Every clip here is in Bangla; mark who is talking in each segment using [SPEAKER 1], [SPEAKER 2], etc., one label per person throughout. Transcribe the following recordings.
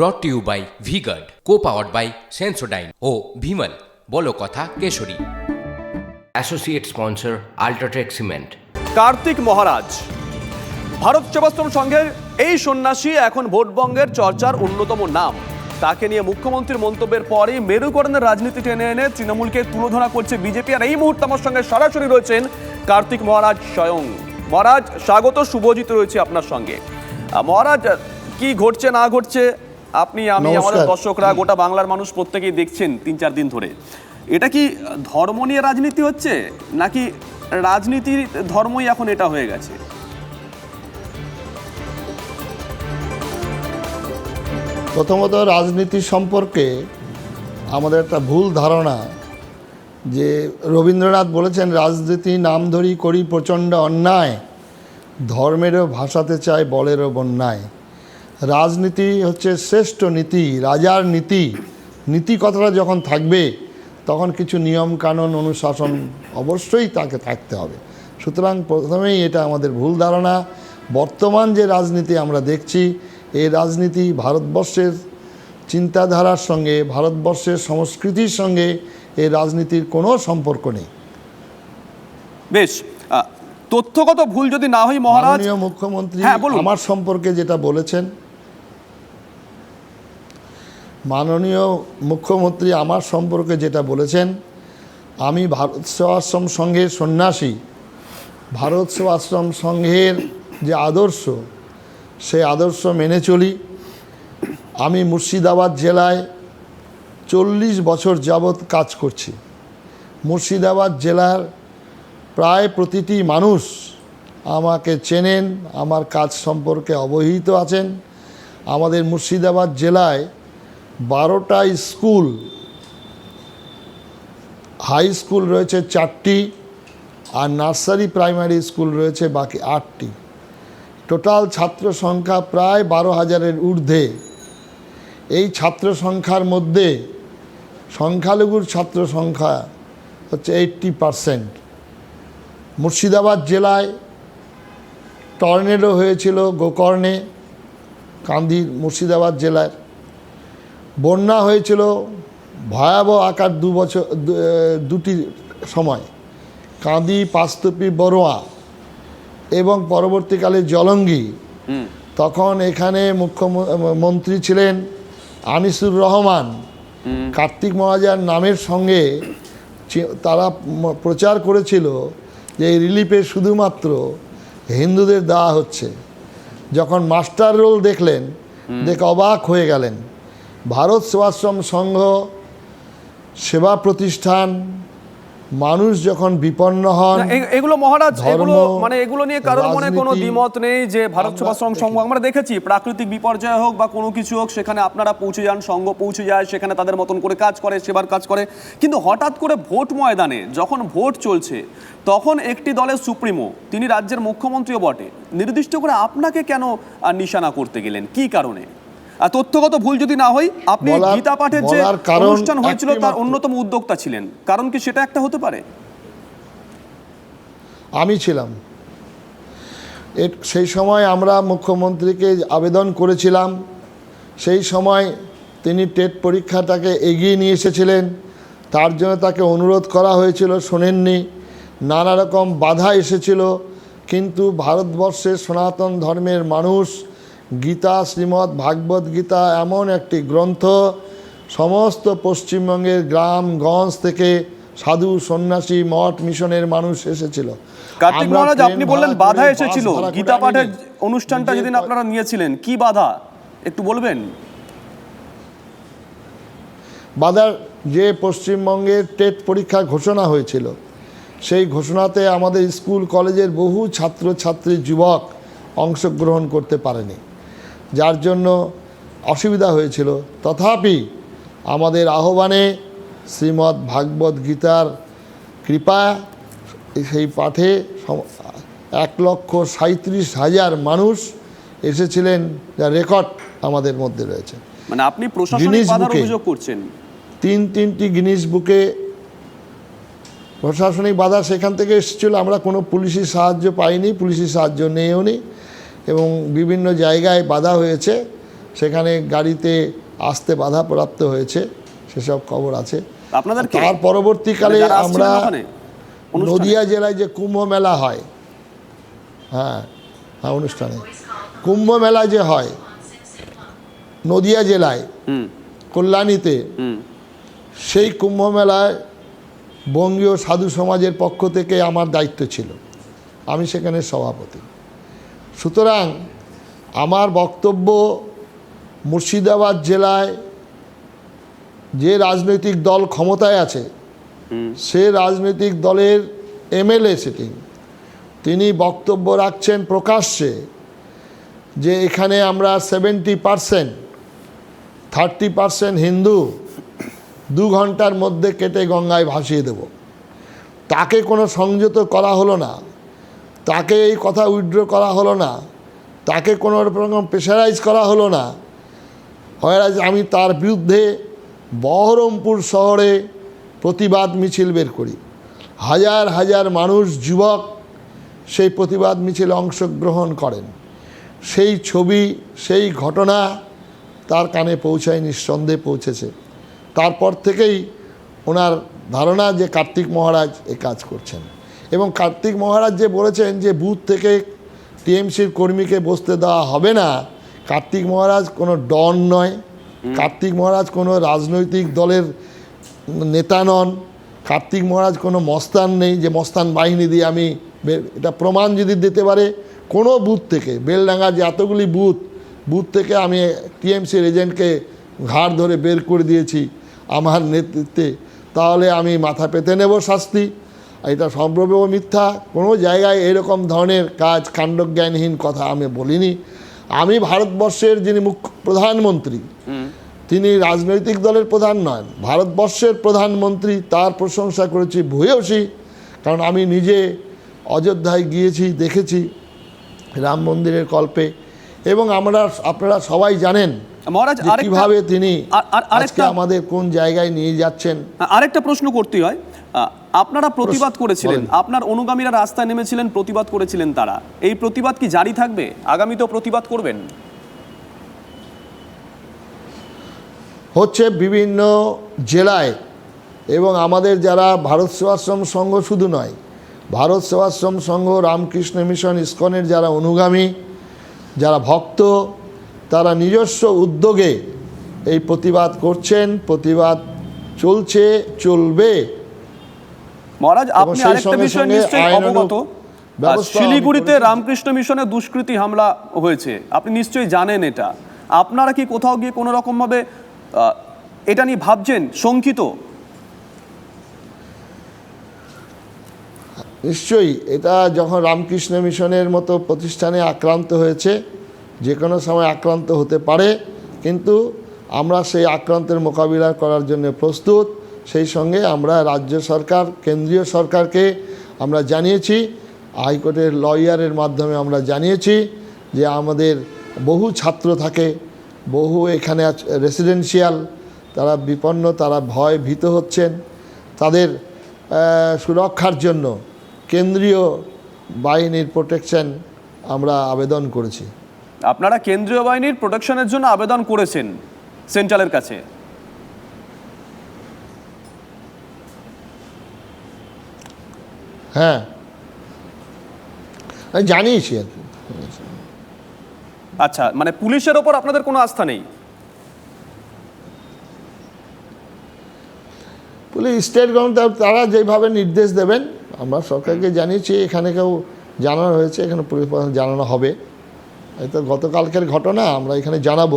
[SPEAKER 1] Brought to you by V Guard co powered by Sensodyne ও ভিমল বলো কথা Keshari. Associate sponsor UltraTech cement
[SPEAKER 2] Kartik Maharaj Bharat Sevashram সংঘের এই সন্ন্যাসী এখন ভোটবঙ্গের চর্চার অন্যতম নাম। তাকে নিয়ে মুখ্যমন্ত্রীর মন্তব্যের পরই মেরুকরণের রাজনীতি টেনে এনে তৃণমূলকে তুলোধনা করছে বিজেপি। আর এই মুহূর্তে আমার সঙ্গে সরাসরি রয়েছেন কার্তিক মহারাজ স্বয়ং। মহারাজ স্বাগত শুভজিৎ রয়েছে আপনার সঙ্গে। মহারাজ কি ঘটছে না ঘটছে আপনি আমি। আমাদের দর্শকরা গোটা বাংলার মানুষ প্রত্যেকেই দেখছেন তিন চার দিন ধরে। এটা কি ধর্ম নিয়ে রাজনীতি হচ্ছে নাকি রাজনীতির ধর্মই এখন এটা হয়ে গেছে?
[SPEAKER 3] প্রথমত রাজনীতি সম্পর্কে আমাদের একটা ভুল ধারণা যে রবীন্দ্রনাথ বলেছেন রাজনীতি নাম ধরি করি প্রচণ্ড অন্যায় ধর্মেরও ভাষাতে চায় বলেরও বন্যায়। রাজনীতি হচ্ছে শ্রেষ্ঠ নীতি রাজার নীতি। নীতি কথাটা যখন থাকবে তখন কিছু নিয়ম কানুন অনুশাসন অবশ্যই তাকে থাকতে হবে। সুতরাং প্রথমেই এটা আমাদের ভুল ধারণা। বর্তমান যে রাজনীতি আমরা দেখছি এই রাজনীতি ভারতবর্ষের চিন্তাধারার সঙ্গে ভারতবর্ষের সংস্কৃতির সঙ্গে এই রাজনীতির কোনো সম্পর্ক নেই।
[SPEAKER 2] বেশ তথ্যগত ভুল যদি না হয় মহারাজ
[SPEAKER 3] মুখ্যমন্ত্রী
[SPEAKER 2] হ্যাঁ,
[SPEAKER 3] আমার সম্পর্কে যেটা বলেছেন মাননীয় মুখ্যমন্ত্রী আমার সম্পর্কে যেটা বলেছেন, আমি ভারত সেবাশ্রম সংঘের সন্ন্যাসী। ভারত সেবাশ্রম সংঘের যে আদর্শ সেই আদর্শ মেনে চলি। আমি মুর্শিদাবাদ জেলায় চল্লিশ বছর যাবৎ কাজ করছি। মুর্শিদাবাদ জেলার প্রায় প্রতিটি মানুষ আমাকে চেনেন, আমার কাজ সম্পর্কে অবহিত আছেন। আমাদের মুর্শিদাবাদ জেলায় বারোটা স্কুল, হাই স্কুল রয়েছে চারটি আর নার্সারি প্রাইমারি স্কুল রয়েছে বাকি আটটি। টোটাল ছাত্র সংখ্যা প্রায় বারো হাজারের ঊর্ধ্বে। এই ছাত্র সংখ্যার মধ্যে সংখ্যালঘুর ছাত্র সংখ্যা হচ্ছে এইট্টি পারসেন্ট। মুর্শিদাবাদ জেলায় টর্নেডো হয়েছিল গোকর্ণে কান্দির মুর্শিদাবাদ জেলার বন্যা হয়েছিল ভয়াবহ আকার দু বছর দুটি সময়। কাঁদি পাস্তপি বড়োয়া এবং পরবর্তীকালে জলঙ্গি। তখন এখানে মুখ্যমন্ত্রী ছিলেন আনিসুর রহমান। কার্তিক মহাজার নামের সঙ্গে তারা প্রচার করেছিল যে এই রিলিফে শুধুমাত্র হিন্দুদের দেওয়া হচ্ছে। যখন মাস্টার রোল দেখলেন দেখে অবাক হয়ে গেলেন। ভারত সেবাশ্রম সংঘ সেবা প্রতিষ্ঠান মানুষ যখন বিপন্ন হন
[SPEAKER 2] এগুলো মহারাজ এগুলো মানে এগুলো নিয়ে কারোর মনে কোনো দ্বিমত নেই যে ভারত সেবাশ্রম সংঘ আমরা দেখেছি প্রাকৃতিক বিপর্যয় হোক বা কোনো কিছু হোক সেখানে আপনারা পৌঁছে যান সংঘ পৌঁছে যায় সেখানে তাদের মতন করে কাজ করে সেবার কাজ করে। কিন্তু হঠাৎ করে ভোট ময়দানে যখন ভোট চলছে তখন একটি দলের সুপ্রিমো তিনি রাজ্যের মুখ্যমন্ত্রীও বটে। নির্দিষ্ট করে আপনাকে কেন নিশানা করতে গেলেন? কি কারণে? তথ্যগত ভুল যদি না হয় আপনি গীতা পাঠের যে অনুষ্ঠান হয়েছিল তার অন্যতম উদ্যোক্তা ছিলেন। কারণ কি সেটা একটা হতে পারে?
[SPEAKER 3] আমি ছিলাম। সেই সময় আমরা মুখ্যমন্ত্রীকে আবেদন করেছিলাম। সেই সময় তিনি টেট পরীক্ষাটাকে এগিয়ে নিয়ে এসেছিলেন। তার জন্য তাকে অনুরোধ করা হয়েছিল শোনেননি। নানা রকম বাধা এসেছিল। কিন্তু ভারতবর্ষের সনাতন ধর্মের মানুষ গীতা শ্রীমদ্ ভাগবত গীতা এমন একটি গ্রন্থ সমস্ত পশ্চিমবঙ্গের গ্রাম গঞ্জ থেকে সাধু সন্ন্যাসী মঠ মিশনের মানুষ এসেছিল।
[SPEAKER 2] কার্তিক মহারাজ আপনি বললেন বাধা এসেছিল। গীতা পাঠের অনুষ্ঠানটা যেদিন আপনারা নিয়েছিলেন কি বাধা? একটু বলবেন?
[SPEAKER 3] বাধার যে পশ্চিমবঙ্গের টেট পরীক্ষা ঘোষণা হয়েছিল সেই ঘোষণাতে আমাদের স্কুল কলেজের বহু ছাত্র ছাত্রী যুবক অংশগ্রহণ করতে পারেনি। যার জন্য অসুবিধা হয়েছিল। তথাপি আমাদের আহ্বানে শ্রীমদ্ ভাগবত গীতার কৃপা সেই পাঠে এক লক্ষ সাঁত্রিশ হাজার মানুষ এসেছিলেন যা রেকর্ড আমাদের মধ্যে রয়েছে।
[SPEAKER 2] মানে আপনি
[SPEAKER 3] গিনিস বুকে।
[SPEAKER 2] করছেন।
[SPEAKER 3] তিন তিনটি গিনিস বুকে প্রশাসনিক বাধা সেখান থেকে এসেছিল। আমরা কোনো পুলিশি সাহায্য পাইনি পুলিশি সাহায্য নেইও নি এবং বিভিন্ন জায়গায় বাধা হয়েছে। সেখানে গাড়িতে আসতে বাধাপ্রাপ্ত হয়েছে সেসব খবর আছে। তার পরবর্তীকালে আমরা? নদিয়া জেলায় যে কুম্ভ মেলা হয় হ্যাঁ হ্যাঁ অনুষ্ঠানে। কুম্ভ মেলা যে হয় নদিয়া জেলায় কল্যাণীতে সেই কুম্ভ মেলায় বঙ্গীয় সাধু সমাজের পক্ষ থেকে আমার দায়িত্ব ছিল। আমি সেখানে সভাপতি। সুতরাং আমার বক্তব্য মুর্শিদাবাদ জেলায় যে রাজনৈতিক দল ক্ষমতায় আছে সে রাজনৈতিক দলের এমএলএ সিটিং তিনি বক্তব্য রাখছেন প্রকাশ্যে যে এখানে আমরা seventy percent thirty percent Hindu দু ঘণ্টার মধ্যে কেটে গঙ্গায় ভাসিয়ে দেব। তাকে কোনো সংযত করা হলো না। তাকে এই কথা উইথড্র করা হলো না। তাকে কোনো রকম প্রেশারাইজ করা হলো না। হয়রাজ, আমি তার বিরুদ্ধে বহরমপুর শহরে প্রতিবাদ মিছিল বের করি। হাজার হাজার মানুষ, যুবক সেই প্রতিবাদ মিছিলে অংশগ্রহণ করেন। সেই ছবি, সেই ঘটনা তার কানে পৌঁছায়, নিঃসন্দেহে পৌঁছেছে। তারপর থেকেই ওনার ধারণা যে কার্তিক মহারাজ এ কাজ করছেন। এবং কার্তিক মহারাজ যে বলেছেন যে বুথ থেকে টিএমসির কর্মীকে বসতে দেওয়া হবে না কার্তিক মহারাজ কোনো ডন নয়। কার্তিক মহারাজ কোনো রাজনৈতিক দলের নেতা নন। কার্তিক মহারাজ কোনো মস্তান নেই যে মস্তান বাহিনী দিয়ে আমি এটা প্রমাণ যদি দিতে পারে কোনো বুথ থেকে বেলডাঙ্গা যে এতগুলি বুথ বুথ থেকে আমি টিএমসির এজেন্টকে ঘাড় ধরে বের করে দিয়েছি আমার নেতৃত্বে তাহলে আমি মাথা পেতে নেব শাস্তি। এটা সম্ভব মিথ্যা। কোনো জায়গায় এরকম ধরনের কাজ কাণ্ডজ্ঞানহীন কথা আমি বলিনি। আমি ভারতবর্ষের যিনি মুখ্য প্রধানমন্ত্রী তিনি রাজনৈতিক দলের প্রধান নন। ভারতবর্ষের প্রধানমন্ত্রী তার প্রশংসা করেছি ভূয়সী কারণ আমি নিজে অযোধ্যায় গিয়েছি দেখেছি রাম মন্দিরের কল্পে। এবং আমরা আপনারা সবাই জানেন
[SPEAKER 2] মহারাজ
[SPEAKER 3] কীভাবে তিনি আজকে আমাদের কোন জায়গায় নিয়ে যাচ্ছেন।
[SPEAKER 2] আরেকটা প্রশ্ন করতে হয়। আপনারা প্রতিবাদ করেছিলেন। আপনার অনুগামীরা রাস্তায় নেমেছিলেন প্রতিবাদ করেছিলেন তারা। এই প্রতিবাদ কি জারি থাকবে? আগামীতেও প্রতিবাদ করবেন?
[SPEAKER 3] হচ্ছে বিভিন্ন জেলায় এবং আমাদের যারা ভারত সেবাশ্রম সংঘ শুধু নয় ভারত সেবাশ্রম সংঘ রামকৃষ্ণ মিশন ইস্কনের যারা অনুগামী যারা ভক্ত তারা নিজস্ব উদ্যোগে এই প্রতিবাদ করছেন। প্রতিবাদ চলছে চলবে।
[SPEAKER 2] মহারাজ আপনি আরেকটা বিষয় নিশ্চয়ই অবগত। শিলিগুড়িতে রামকৃষ্ণ মিশনে দুষ্কৃতী হামলা হয়েছে। আপনি নিশ্চয়ই জানেন এটা। আপনারা কি কোথাও গিয়ে কোনো রকম ভাবে এটা নিয়ে ভাবছেন? শঙ্কিত?
[SPEAKER 3] নিশ্চয়ই এটা যখন রামকৃষ্ণ মিশনের মতো প্রতিষ্ঠানে আক্রান্ত হয়েছে যে কোনো সময় আক্রান্ত হতে পারে কিন্তু আমরা সেই আক্রান্তের মোকাবিলা করার জন্য প্রস্তুত। সেই সঙ্গে আমরা রাজ্য সরকার, কেন্দ্রীয় সরকারকে আমরা জানিয়েছি, হাইকোর্টের লয়ারের মাধ্যমে আমরা জানিয়েছি যে আমাদের বহু ছাত্র থাকে, বহু এখানে রেসিডেন্সিয়াল তারা বিপন্ন, তারা ভয় ভীত হচ্ছেন। তাদের সুরক্ষার জন্য কেন্দ্রীয় বাহিনীর প্রোটেকশন আমরা আবেদন করেছি।
[SPEAKER 2] আপনারা কেন্দ্রীয় বাহিনীর প্রোটেকশনের জন্য আবেদন করেছেন, সেন্ট্রালের কাছে।
[SPEAKER 3] হ্যাঁ। আমি জানিয়েছি আর কি।
[SPEAKER 2] আচ্ছা মানে পুলিশের ওপর আপনাদের কোনো আস্থা নেই?
[SPEAKER 3] পুলিশ স্টেট গভর্নমেন্ট তারা যেভাবে নির্দেশ দেবেন আমরা সরকারকে জানিয়েছি এখানে কেউ জানানো হয়েছে এখানে পুলিশ প্রশাসন জানানো হবে। এই তো গতকালকের ঘটনা আমরা এখানে জানাব।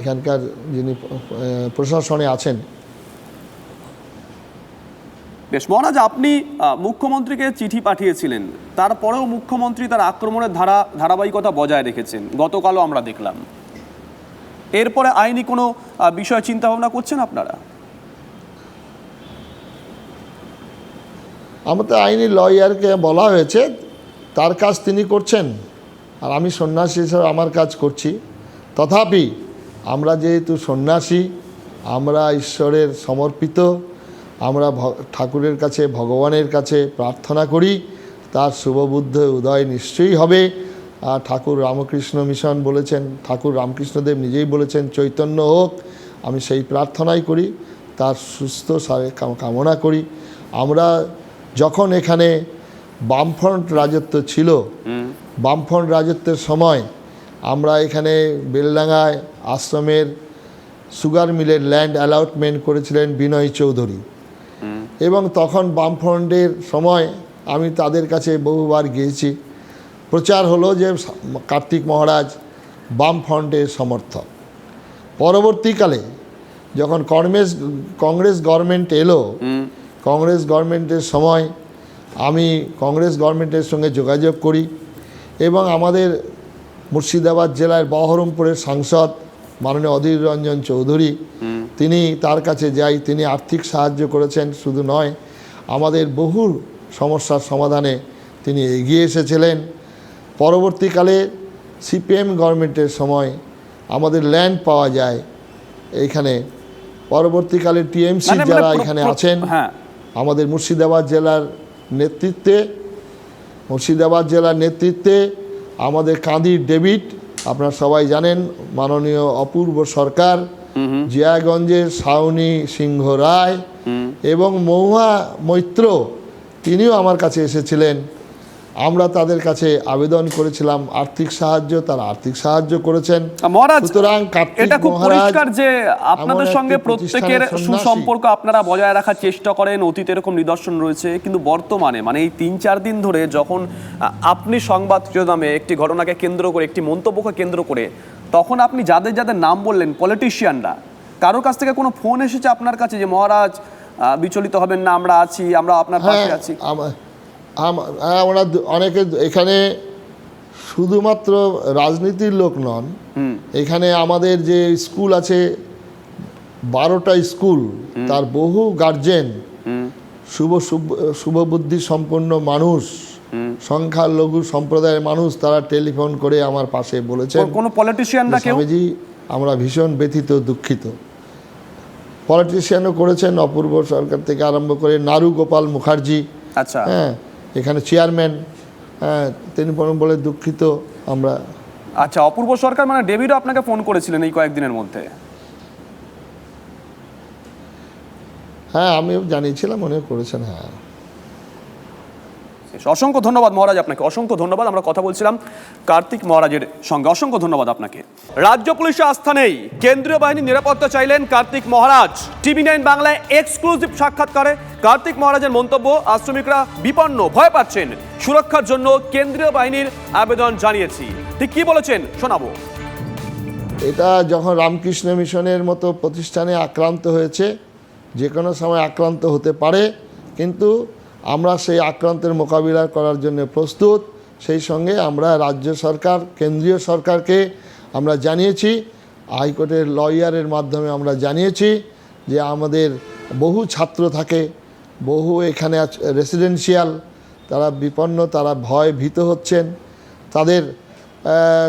[SPEAKER 3] এখানকার যিনি প্রশাসনে আছেন
[SPEAKER 2] বেশ, মহারাজ, আপনি মুখ্যমন্ত্রীকে চিঠি পাঠিয়েছিলেন। তারপরেও মুখ্যমন্ত্রী তার আক্রমণের ধারা, ধারাবাহিকতা বজায় রেখেছেন। গতকালও আমরা দেখলাম। এরপরে আইনি কোনো বিষয় চিন্তা ভাবনা করছেন আপনারা?
[SPEAKER 3] আমাদের আইনি লয়ারকে বলা হয়েছে, তার কাজ তিনি করছেন। আর আমি সন্ন্যাসী হিসেবে আমার কাজ করছি। তথাপি আমরা যেহেতু সন্ন্যাসী, আমরা ঈশ্বরের সমর্পিত আমরা ভ- ঠাকুরের কাছে ভগবানের কাছে প্রার্থনা করি তার শুভবুদ্ধ উদয় নিশ্চয়ই হবে। আর ঠাকুর রামকৃষ্ণ মিশন বলেছেন ঠাকুর রামকৃষ্ণদেব নিজেই বলেছেন চৈতন্য হোক। আমি সেই প্রার্থনাই করি তার সুস্থ সারে কামনা করি। আমরা যখন এখানে বামফ্রন্ট রাজত্ব ছিল বামফ্রন্ট রাজত্বের সময় আমরা এখানে বেলডাঙ্গায় আশ্রমের সুগার মিলের ল্যান্ড অ্যালাউটমেন্ট করেছিলেন বিনয় চৌধুরী। এবং তখন বামফ্রন্টের সময় আমি তাদের কাছে বহুবার গিয়েছি। প্রচার হলো যে কার্তিক মহারাজ বামফ্রন্টের সমর্থক। পরবর্তীকালে যখন কংগ্রেস কংগ্রেস গভর্নমেন্ট এলো কংগ্রেস গভর্নমেন্টের সময় আমি কংগ্রেস গভর্নমেন্টের সঙ্গে যোগাযোগ করি এবং আমাদের মুর্শিদাবাদ জেলার বহরমপুরের সাংসদ মাননীয় অধীর রঞ্জন চৌধুরী তিনি তার কাছে যাই তিনি আর্থিক সাহায্য করেছেন শুধু নয় আমাদের বহু সমস্যার সমাধানে তিনি এগিয়ে এসেছিলেন। পরবর্তীকালে সিপিএম গভর্নমেন্টের সময় আমাদের ল্যান্ড পাওয়া যায় এইখানে পরবর্তীকালে টিএমসি
[SPEAKER 2] মানে- মানে
[SPEAKER 3] যারা এখানে আছেন
[SPEAKER 2] হ্যাঁ।
[SPEAKER 3] আমাদের মুর্শিদাবাদ জেলার নেতৃত্বে মুর্শিদাবাদ জেলার নেতৃত্বে আমাদের কাঁদির ডেভিড আপনারা সবাই জানেন মাননীয় অপূর্ব সরকার জিয়াগঞ্জের সাউনি সিংহ রায় এবং মহুয়া মৈত্র তিনিও আমার কাছে এসেছিলেন। আমরা তাদের কাছে আবেদন করেছিলাম আর্থিক সাহায্য তারা আর্থিক সাহায্য করেছেন। সুতরাং
[SPEAKER 2] এটা খুব পরিষ্কার যে আপনাদের সঙ্গে প্রত্যেকের সুসম্পর্ক আপনারা বজায় রাখার চেষ্টা করেন অতীতে এরকম নিদর্শন রয়েছে কিন্তু বর্তমানে মানে এই তিন চার দিন ধরে যখন আপনি সংবাদ শিরোনামে একটি ঘটনাকে কেন্দ্র করে একটি মন্তব্যকে কেন্দ্র করে তখন আপনি যাদের যাদের নাম বললেন পলিটিশিয়ানরা কারোর কাছ থেকে কোনো ফোন এসেছে আপনার কাছে যে মহারাজ বিচলিত হবেন না আমরা আছি আমরা আপনার পাশে
[SPEAKER 3] হ্যাঁ
[SPEAKER 2] আছি
[SPEAKER 3] আমা- হ্যাঁ, আমরা অনেকে এখানে শুধুমাত্র রাজনীতির লোক নন। এখানে আমাদের যে স্কুল আছে বারোটা স্কুল তার বহু গার্জেন শুভ শুভ- শুভবুদ্ধি সম্পন্ন মানুষ সংখ্যালঘু সম্প্রদায়ের মানুষ তারা টেলিফোন করে আমার পাশে বলেছেন
[SPEAKER 2] কোনো পলিটিশিয়ানরা
[SPEAKER 3] স্বামীজি আমরা ভীষণ ব্যথিত দুঃখিত। পলিটিশিয়ানও করেছেন অপূর্ব সরকার থেকে আরম্ভ করে নারু গোপাল মুখার্জি।
[SPEAKER 2] আচ্ছা।
[SPEAKER 3] হ্যাঁ এখানে চেয়ারম্যান হ্যাঁ তিনি বলে দুঃখিত আমরা
[SPEAKER 2] আচ্ছা অপূর্ব সরকার মানে ডেভিডও আপনাকে ফোন করেছিলেন এই কয়েকদিনের মধ্যে?
[SPEAKER 3] হ্যাঁ আমিও জানিয়েছিলাম উনিও করেছেন হ্যাঁ।
[SPEAKER 2] বেশ, অসংখ্য ধন্যবাদ মহারাজ আপনাকে অসংখ্য ধন্যবাদ। আমরা কথা বলছিলাম কার্তিক মহারাজের সঙ্গে। অসংখ্য ধন্যবাদ আপনাকে। রাজ্য পুলিশে আস্থা নেই। কেন্দ্রীয় বাহিনীর নিরাপত্তা চাইলেন কার্তিক মহারাজ। টিভি নাইন বাংলায় এক্সক্লুসিভ সাক্ষাৎকারে কার্তিক মহারাজের মন্তব্য আশ্রমিকরা বিপন্ন ভয় পাচ্ছেন। সুরক্ষার জন্য কেন্দ্রীয় বাহিনীর আবেদন জানিয়েছি। ঠিক কি বলেছেন? শোনাবো।
[SPEAKER 3] এটা যখন রামকৃষ্ণ মিশনের মতো প্রতিষ্ঠানে আক্রান্ত হয়েছে যে কোনো সময় আক্রান্ত হতে পারে কিন্তু আমরা সেই আক্রান্তের মোকাবিলা করার জন্য প্রস্তুত। সেই সঙ্গে আমরা রাজ্য সরকার, কেন্দ্রীয় সরকারকে আমরা জানিয়েছি, হাইকোর্টের লয়ারের মাধ্যমে আমরা জানিয়েছি যে আমাদের বহু ছাত্র থাকে, বহু এখানে রেসিডেন্সিয়াল তারা বিপন্ন, তারা ভয় ভীত হচ্ছেন। তাদের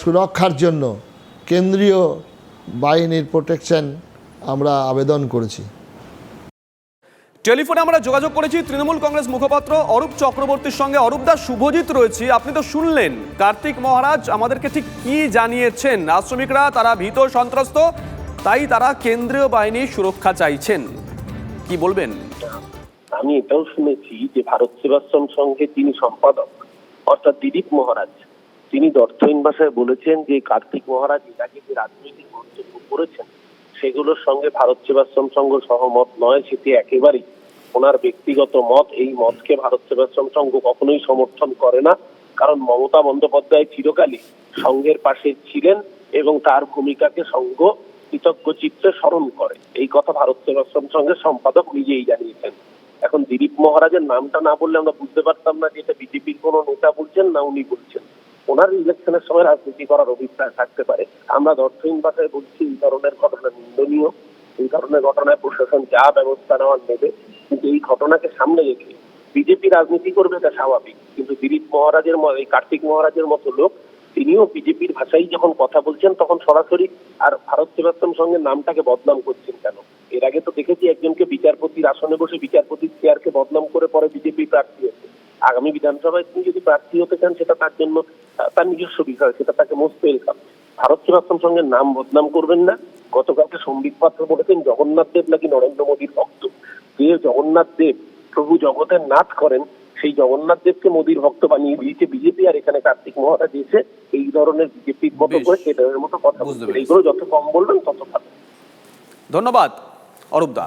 [SPEAKER 3] সুরক্ষার জন্য কেন্দ্রীয় বাহিনীর প্রোটেকশন আমরা আবেদন করেছি।
[SPEAKER 2] টেলিফোনে আমরা যোগাযোগ করেছি তৃণমূল কংগ্রেস মুখপাত্র অরূপ চক্রবর্তীর সঙ্গে। অরূপ দাস শুভজিৎ রয়েছি। আপনি তো শুনলেন, কার্তিক মহারাজ আমাদেরকে ঠিক কি জানিয়েছেন? আশ্রমিকরা, তারা ভীত, সন্ত্রস্ত, তাই তারা কেন্দ্রীয় বাহিনীর সুরক্ষা চাইছেন। কি বলবেন?
[SPEAKER 4] আমি এটাও শুনেছি যে ভারত সেবাশ্রম সংঘের যিনি সম্পাদক, অর্থাৎ দিলীপ মহারাজ। তিনি দর্থহীন ভাষায় বলেছেন যে কার্তিক মহারাজ আগে যে রাজনৈতিক মন্তব্য করেছেন সেগুলোর সঙ্গে ভারত সেবাশ্রম সংঘ সহমত নয়, সেটি একেবারেই। ওনার ব্যক্তিগত মত, এই মতকে ভারত সেবাশ্রম সংঘ কখনোই সমর্থন করে না। কারণ মমতা বন্দ্যোপাধ্যায় চিরকালই সংঘের পাশে ছিলেন এবং তার ভূমিকাকে সংঘ কৃতজ্ঞ চিত্তে স্মরণ করে। এই কথা ভারত সেবাশ্রম সংঘের সম্পাদক নিজেই জানিয়েছেন। এখন দিলীপ মহারাজের নামটা না বললে আমরা বুঝতে পারতাম না যে এটা বিজেপির কোনো নেতা বলছেন না উনি বলছেন। ওনার ইলেকশনের সময় রাজনীতি করার অভিপ্রায় থাকতে পারে। আমরা অর্থহীন ভাষায় বলছি, এই ধরনের ঘটনা নিন্দনীয়। এই ধরনের ঘটনায় প্রশাসন যা ব্যবস্থা নেওয়ার নেবে। কিন্তু এই ঘটনাকে সামনে রেখে বিজেপি রাজনীতি করবে এটা স্বাভাবিক। কিন্তু দিলীপ মহারাজের এই কার্তিক মহারাজের মতো লোক, তিনিও বিজেপির ভাষাই যখন কথা বলছেন, তখন সরাসরি আর ভারত সেবাশ্রম সঙ্গে নামটাকে বদনাম করছেন কেন? এর আগে তো দেখেছি একজনকে বিচারপতির আসনে বসে বিচারপতির চেয়ারকে বদনাম করে পরে বিজেপি প্রার্থী হয়েছে। আগামী বিধানসভায় তিনি যদি প্রার্থী হতে চান সেটা তার জন্য তার নিজস্ব বিষয় সেটা তাকে মোস্ট ওয়েলকাম ভারত সেবাশ্রম সঙ্গে নাম বদনাম করবেন না। গতকালকে সম্বিত পাত্র বলেছেন জগন্নাথ দেব নাকি নরেন্দ্র মোদীর ভক্ত। যে জগন্নাথ দেব প্রভু জগতের নাথ করেন সেই জগন্নাথ দেবকে মোদীর ভক্ত বানিয়ে দিয়েছে বিজেপি আর এখানে কার্তিক মহারাজ এসে এই ধরনের বিজেপির মতো। করে সেটার মতো কথা বলছেন। এইগুলো যত কম বলবেন তত ভালো।
[SPEAKER 2] ধন্যবাদ Arup da